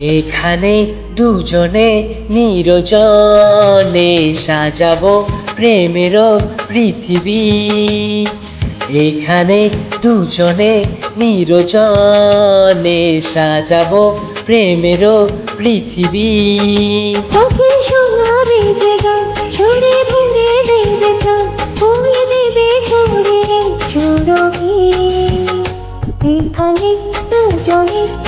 এখানে দুজনে নিরজনে সাজাবো প্রেমের পৃথিবী। এখানে দুজনে নিরজনে সাজাবো প্রেমের পৃথিবী। এখানে দুজনে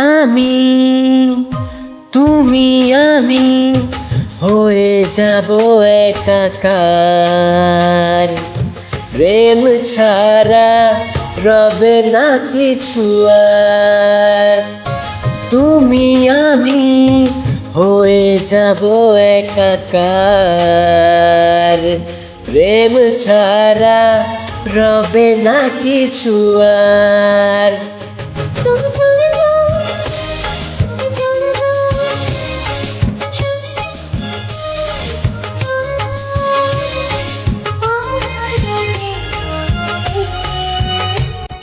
আমি, তুমি আমি হয়ে যাব একাকার। প্রেম ছাড়া রবে না কিছু তুমি আমি হয়ে যাব একাকার। প্রেম ছাড়া রবে না কিছু আর।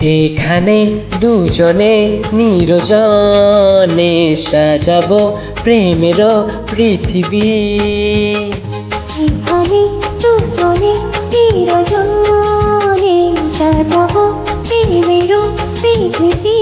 এখানে দুজনে নিরজনে সাজাবো প্রেমের পৃথিবী। এখানে দুজনে নিরজনে সাজাবো প্রেমের পৃথিবী।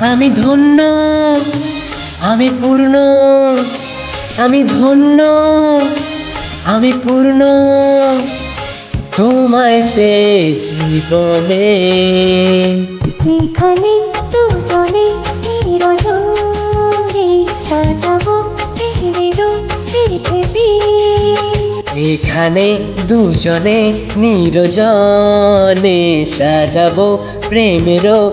আমি ধন্য আমি পূর্ণ আমি ধন্য আমি পূর্ণ। তোমায় পেয়ে জীবনে। এখানে দুজনে নিরজনে সাজাবো পৃথিবী। এখানে দুজনে নিরজনে সাজাবো প্রেমেরও